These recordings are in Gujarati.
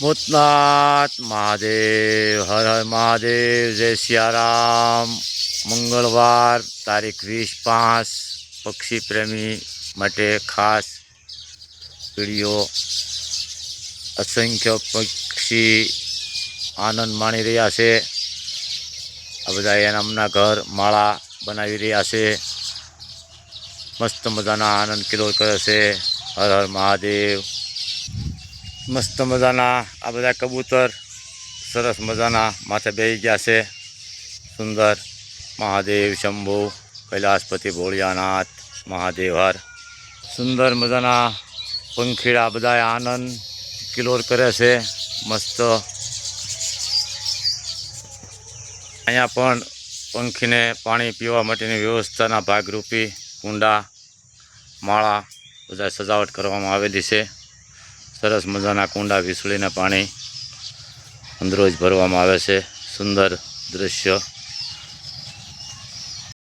ભૂતનાથ મહાદેવ હર હર મહાદેવ જય સિયારામ મંગળવાર તારીખ વીસ પાંચ પક્ષી પ્રેમી માટે ખાસ વીડિયો અસંખ્ય પક્ષી આનંદ માણી રહ્યા છે આ બધા એનામના ઘર માળા બનાવી રહ્યા છે મસ્ત મજાના આનંદ કિલો કરે છે હર હર મહાદેવ મસ્ત મજાના આ બધા કબૂતર. સરસ મજાના માથે બેસી ગયા છે. સુંદર. મહાદેવ, શંભુ, કૈલાસપતિ, ભોળિયાનાથ મહાદેવ હર સુંદર મજાના પંખીડા બધા આનંદ કિલોર કરે છે. મસ્ત. અહીંયા પણ પંખીને પાણી પીવા માટેની વ્યવસ્થાના ભાગરૂપી કુંડા, માળા બધા સજાવટ કરવામાં આવેલી છે. સરસ મજાના કુંડા વીસળીને પાણી અંદરોજ ભરવામાં આવે છે. સુંદર દૃશ્ય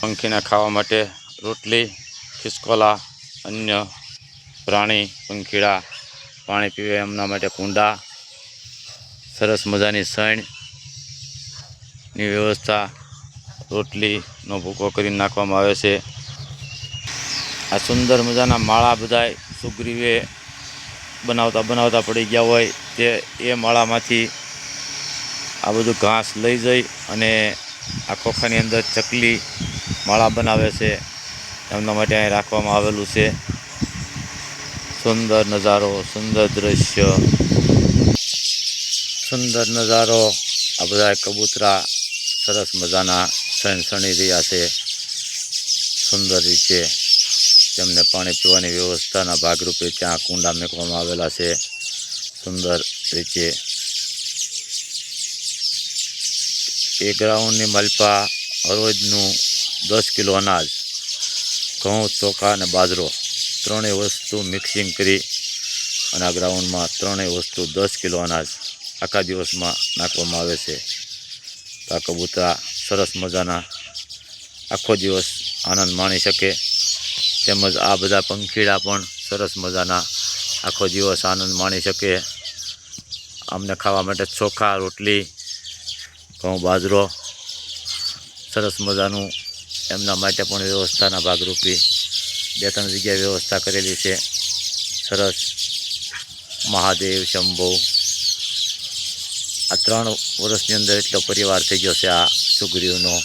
પંખીને ખાવા માટે રોટલી, ખિસકોલા, અન્ય પ્રાણી, પંખીડા પાણી પીવે એમના માટે કુંડા. સરસ મજાની સણની વ્યવસ્થા રોટલીનો ભૂકો કરીને નાખવામાં આવે છે. આ સુંદર મજાના માળા બધાય સુગ્રીવે બનાવતા બનાવતા પડી ગયા હોય તે એ માળામાંથી આ બધું ઘાસ લઈ જઈ અને આ ખોખાની અંદર ચકલી માળા બનાવે છે. એમના માટે અહીં રાખવામાં આવેલું છે. સુંદર નજારો, સુંદર દૃશ્ય સુંદર નજારો. આ બધા કબૂતરા સરસ મજાના સણસણી રહ્યા છે. સુંદર રીતે તેમને પાણી પીવાની વ્યવસ્થાના ભાગરૂપે ત્યાં કુંડા મૂકવામાં આવેલા છે. સુંદર રીતે. એ ગ્રાઉન્ડની મલપા હરોજનું દસ કિલો અનાજ, ઘઉં, ચોખા અને બાજરો ત્રણેય વસ્તુ મિક્સિંગ કરી અને આ ગ્રાઉન્ડમાં ત્રણેય વસ્તુ દસ કિલો અનાજ આખા દિવસમાં નાખવામાં આવે છે. આ કબૂતરા સરસ મજાના આખો દિવસ આનંદ માણી શકે. તેમજ આ બધા પંખીડા પણ સરસ મજાના આખો દિવસ આનંદ માણી શકે. અમને ખાવા માટે ચોખા, રોટલી, ઘઉં, બાજરો, સરસ મજાનું એમના માટે પણ વ્યવસ્થાના ભાગરૂપી બે ત્રણ જગ્યાએ વ્યવસ્થા કરેલી છે. સરસ મહાદેવ, શંભુ. આ ત્રણ વર્ષની અંદર એટલો પરિવાર થઈ ગયો છે આ સુગ્રીવનો.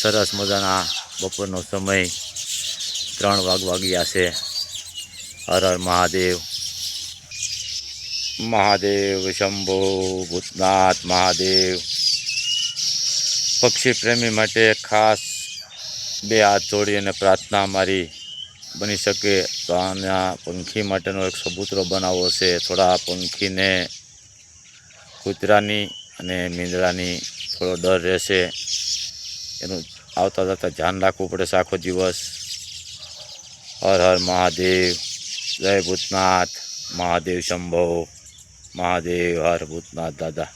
સરસ મજાના બપોરનો સમય ત્રણ વાગ વાગ્યા છે. હર હર મહાદેવ. મહાદેવ શંભો, ભૂતનાથ મહાદેવ. પક્ષી પ્રેમી માટે ખાસ બે હાથ જોડી અને પ્રાર્થના મારી બની શકે. તો આના પંખી માટેનો એક સબૂતરો બનાવવો છે. થોડા પંખીને કૂતરાની અને મીંદડાની થોડો ડર રહેશે. એનું આવતા જતા ધ્યાન રાખવું પડે આખો દિવસ. હર હર મહાદેવ જય ભૂતનાથ મહાદેવ શંભો મહાદેવ હર ભૂતનાથ દાદા.